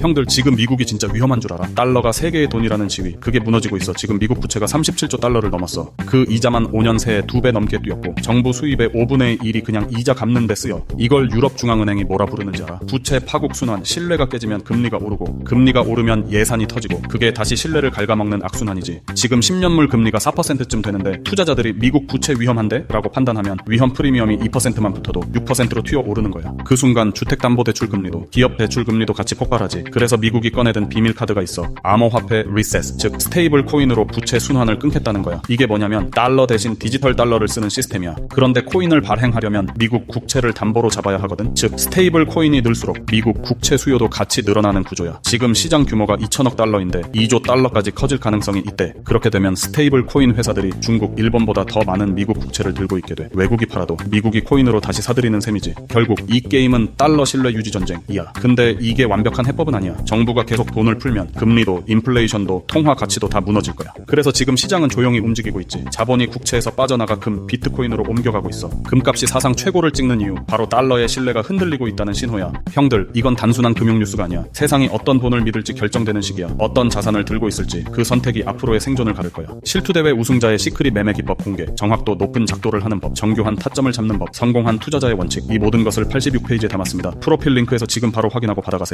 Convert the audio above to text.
형들 지금 미국이 진짜 위험한 줄 알아? 달러가 세계의 돈이라는 지위. 그게 무너지고 있어. 지금 미국 부채가 37조 달러를 넘었어. 그 이자만 5년 새에 두배 넘게 뛰었고 정부 수입의 5분의 1이 그냥 이자 갚는 데 쓰여. 이걸 유럽 중앙은행이 뭐라 부르는지 알아? 부채 파국 순환. 신뢰가 깨지면 금리가 오르고 금리가 오르면 예산이 터지고 그게 다시 신뢰를 갉아먹는 악순환이지. 지금 10년물 금리가 4%쯤 되는데 투자자들이 미국 부채 위험한데? 라고 판단하면 위험 프리미엄이 2%만 붙어도 6%로 튀어 오르는 거야. 그 순간 주택담보대출 금리도 기업 대출 금리도 같이 폭발하지 그래서 미국이 꺼내든 비밀 카드가 있어 암호 화폐 리세스 즉 스테이블 코인으로 부채 순환을 끊겠다는 거야. 이게 뭐냐면 달러 대신 디지털 달러를 쓰는 시스템이야. 그런데 코인을 발행하려면 미국 국채를 담보로 잡아야 하거든. 즉 스테이블 코인이 늘수록 미국 국채 수요도 같이 늘어나는 구조야. 지금 시장 규모가 2천억 달러인데 2조 달러까지 커질 가능성이 있대. 그렇게 되면 스테이블 코인 회사들이 중국 일본보다 더 많은 미국 국채를 들고 있게 돼. 외국이 팔아도 미국이 코인으로 다시 사들이는 셈이지. 결국 이 게임은 달러 신뢰 유지 전쟁이야. 근데 이게 완벽한 해법은 아니야. 정부가 계속 돈을 풀면 금리도 인플레이션도 통화 가치도 다 무너질 거야. 그래서 지금 시장은 조용히 움직이고 있지. 자본이 국채에서 빠져나가 금 비트코인으로 옮겨가고 있어. 금값이 사상 최고를 찍는 이유 바로 달러의 신뢰가 흔들리고 있다는 신호야. 형들 이건 단순한 금융 뉴스가 아니야. 세상이 어떤 돈을 믿을지 결정되는 시기야. 어떤 자산을 들고 있을지 그 선택이 앞으로의 생존을 가를 거야. 실투 대회 우승자의 시크릿 매매 기법 공개. 정확도 높은 작도를 하는 법. 정교한 타점을 잡는 법. 성공한 투자자의 원칙. 이 모든 것을 86페이지에 담았습니다. 프로필 링크에서 지금 바로 확인하고 받아가세요